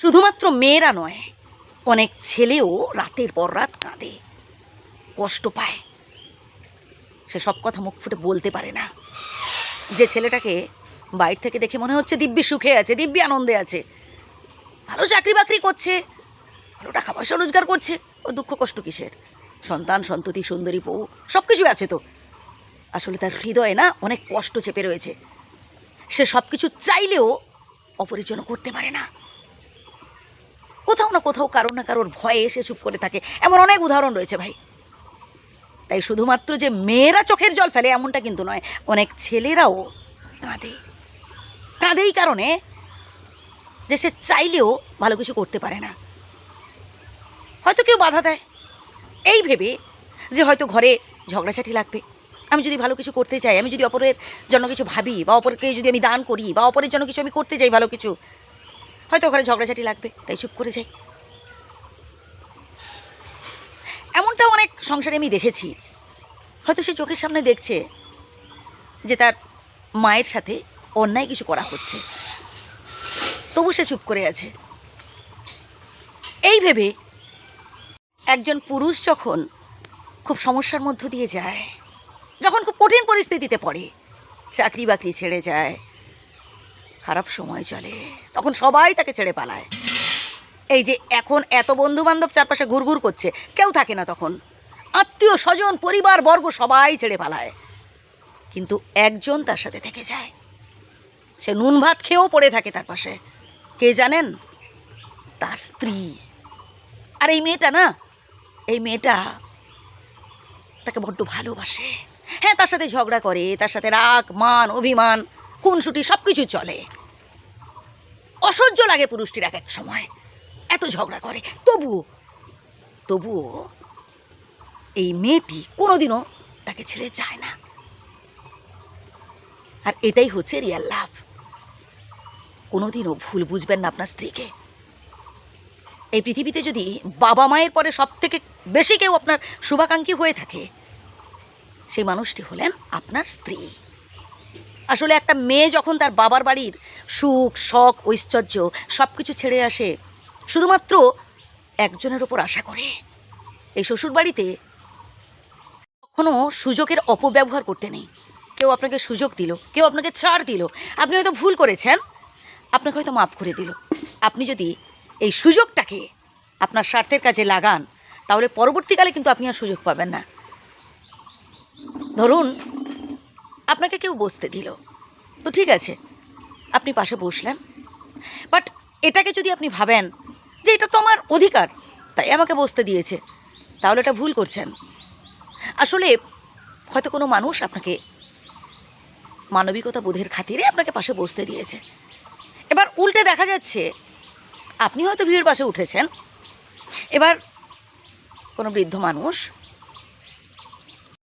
শুধুমাত্র মেয়েরা নয়, অনেক ছেলেও রাতের পর রাত কাঁদে, কষ্ট পায়। সে সব কথা মুখ ফুটে বলতে পারে না। যে ছেলেটাকে বাইর থেকে দেখে মনে হচ্ছে দিব্যি সুখে আছে, দিব্যি আনন্দে আছে, ভালো চাকরি বাকরি করছে, ভালো টাকা পয়সা রোজগার করছে ও দুঃখ কষ্ট কিসের? সন্তান, সন্ততি, সুন্দরী, বউ সব কিছুই আছে তো। আসলে তার হৃদয়ে না অনেক কষ্ট চেপে রয়েছে। সে সব কিছু চাইলেও অপরের করতে পারে না। কোথাও না কোথাও কারও না কারোর ভয়ে এসে চুপ করে থাকে। এমন অনেক উদাহরণ রয়েছে ভাই। তাই শুধুমাত্র যে মেয়েরা চোখের জল ফেলে এমনটা কিন্তু নয়, অনেক ছেলেরাও কাঁদে। কাঁদে এই কারণে যে সে চাইলেও ভালো কিছু করতে পারে না। হয়তো কেউ বাধা দেয়। এই ভেবে যে হয়তো ঘরে ঝগড়াঝাটি লাগবে। আমি যদি ভালো কিছু করতে চাই, আমি যদি অপরের জন্য কিছু ভাবি বা অপরকে যদি আমি দান করি বা অপরের জন্য কিছু আমি করতে চাই ভালো কিছু হয়তো ওখানে ঝগড়াঝাটি লাগবে, তাই চুপ করে যাই। এমনটা অনেক সংসারে আমি দেখেছি। হয়তো সে চোখের সামনে দেখছে যে তার মায়ের সাথে অন্যায় কিছু করা হচ্ছে। তবু সে চুপ করে আছে। এই ভেবে একজন পুরুষ যখন খুব সমস্যার মধ্য দিয়ে যায়, যখন খুব কঠিন পরিস্থিতিতে পড়ে চাকরি বাকরি ছেড়ে যায় খারাপ সময় চলে। তখন সবাই তাকে ছেড়ে পালায়। এই যে এখন এত বন্ধু বান্ধব চারপাশে ঘুরঘুর করছে, কেউ থাকে না তখন। আত্মীয় স্বজন, পরিবার, বর্গ সবাই ছেড়ে পালায়। কিন্তু একজন তার সাথে থেকে যায়। সে নুন ভাত খেয়েও পড়ে থাকে তার পাশে। কে জানেন? তার স্ত্রী। আর এই মেয়েটা না, এই মেয়েটা তাকে বড্ড ভালোবাসে। হ্যাঁ তার সাথে ঝগড়া করে, তার সাথে রাগ, মান, অভিমান। খুনসুটি সব কিছু চলে। অসহ্য লাগে পুরুষটির এক এক সময়। এত ঝগড়া করে। তবুও তবুও এই মেয়েটি কোনোদিনও তাকে ছেড়ে যায় না। আর এটাই হচ্ছে রিয়াল লাভ কোনোদিনও ভুল বুঝবেন না আপনার স্ত্রীকে। এই পৃথিবীতে যদি বাবা মায়ের পরে সব থেকে বেশি কেউ আপনার শুভাকাঙ্ক্ষী হয়ে থাকে, সেই মানুষটি হলেন আপনার স্ত্রী। আসলে একটা মেয়ে যখন তার বাবার বাড়ির সুখ, শখ, ঐশ্বর্য সব কিছু ছেড়ে আসে, শুধুমাত্র একজনের ওপর আশা করে। এই শ্বশুর বাড়িতে কখনো সুযোগের অপব্যবহার করতে নেই। কেউ আপনাকে সুযোগ দিল, কেউ আপনাকে ছাড় দিল। আপনি হয়তো ভুল করেছেন, আপনাকে হয়তো মাফ করে দিল। আপনি যদি এই সুযোগটাকে আপনার স্বার্থের কাজে লাগান, তাহলে পরবর্তীকালে কিন্তু আপনি আর সুযোগ পাবেন না। ধরুন আপনাকে কেউ বসতে দিল। তো ঠিক আছে, আপনি পাশে বসলেন। বাট এটাকে যদি আপনি ভাবেন যে এটা তো আমার অধিকার, তাই আমাকে বসতে দিয়েছে, তাহলে এটা ভুল করছেন। আসলে হয়তো কোনো মানুষ আপনাকে মানবিকতা বোধের খাতিরে আপনাকে পাশে বসতে দিয়েছে। এবার উল্টে দেখা যাচ্ছে, আপনি হয়তো ভিড় পাশে উঠেছেন। এবার কোনো বৃদ্ধ মানুষ